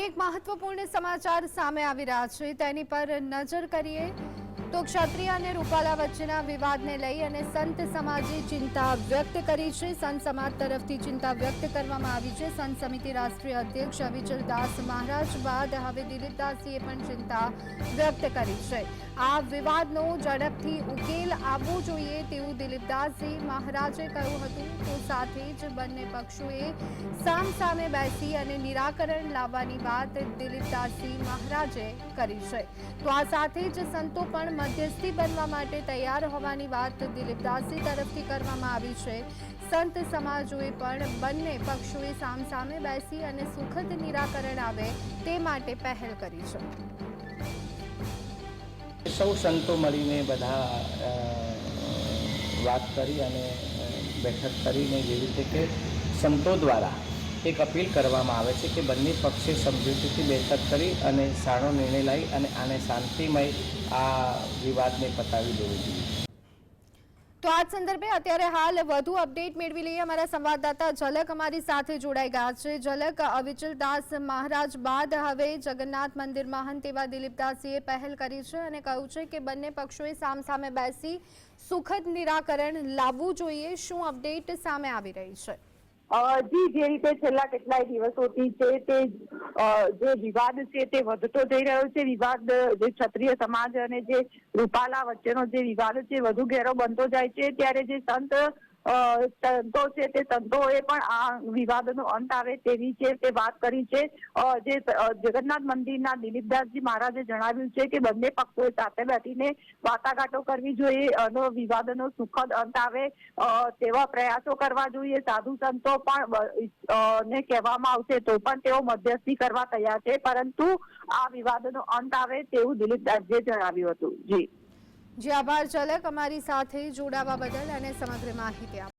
અનેક મહત્વપૂર્ણ સમાચાર સામે આવી રહ્યા છે. તેની પર નજર કરીએ તો ક્ષત્રિય અને રૂપાલા વચ્ચેના વિવાદને લઈ અને સંત સમાજે ચિંતા વ્યક્ત કરી છે. સંત સમાજ તરફથી ચિંતા વ્યક્ત કરવામાં આવી છે. સંત સમિતિ રાષ્ટ્રીય અધ્યક્ષ અવિચલ દાસ મહારાજ બાદ હવે દિલીપદાસજીએ પણ ચિંતા વ્યક્ત કરી છે. આ વિવાદનો ઝડપથી ઉકેલ આવવો જોઈએ તેવું દિલીપદાસજી મહારાજે કહ્યું હતું. તો સાથે જ બંને પક્ષોએ સામ સામે બેસી અને નિરાકરણ લાવવાની વાત દિલીપદાસજી મહારાજે કરી છે. તો આ સાથે જ સંતો પણ મધ્યસ્થી બનવા માટે તૈયાર હોવાની વાત દિલીપદાસજી તરફથી કરવામાં આવી છે. સંત સમાજોએ પણ બંને પક્ષોએ સામ સામે બેસી અને સુખદ નિરાકરણ આવે તે માટે પહેલ કરી છે. સૌ સંતો મળીને બધા વાત કરી અને બેઠક કરીને જેવી રીતે કે સંતો દ્વારા એક અપીલ કરવામાં આવે છે કે બંને પક્ષે સમજૂતીથી બેઠક કરી અને સારો નિર્ણય લઈ અને આને શાંતિમય આ વિવાદને પતાવી દેવો જોઈએ. તો આ સંદર્ભે અત્યારે હાલ વધુ અપડેટ મેળવી લઈએ અમારા સંવાદદાતા ઝલક અમારી સાથે જોડાઈ ગયા છે. ઝલક અવિચલદાસ મહારાજ બાદ હવે જગન્નાથ મંદિર મહંત એવા દિલીપદાસજીએ પહેલ કરી છે અને કહ્યું છે કે બંને પક્ષોએ સામસામે બેસી સુખદ નિરાકરણ લાવવું જોઈએ. શું અપડેટ સામે આવી રહી છે? જી, જે રીતે છેલ્લા કેટલાય દિવસોથી છે તે જે વિવાદ છે તે વધતો જઈ રહ્યો છે. વિવાદ જે ક્ષત્રિય સમાજ અને જે રૂપાલા વચ્ચેનો જે વિવાદ છે, વધુ ઘેરો બનતો જાય છે. ત્યારે જે સંત અ, છે તે સંતોએ પણ આ વિવાદનો અંત આવે તેવી છે તે વાત કરી છે. જે જગન્નાથ મંદિરના દિલીપદાસજી મહારાજે જણાવ્યું છે કે બંને પક્ષોએ સાથે બેઠીને વાટાઘાટો કરવી જોઈએ અને વિવાદનો સુખદ અંત આવે તેવા પ્રયાસો કરવા જોઈએ. સાધુ સંતો પણ ને કહેવામાં આવશે તો પણ તેઓ મધ્યસ્થી કરવા તૈયાર છે. પરંતુ આ વિવાદનો અંત આવે તેવું દિલીપદાસજીએ જણાવ્યું હતું. જી. જે આભાર. ઝલક અમારી સાથે જોડાવા બદલ અને સમગ્ર માહિતી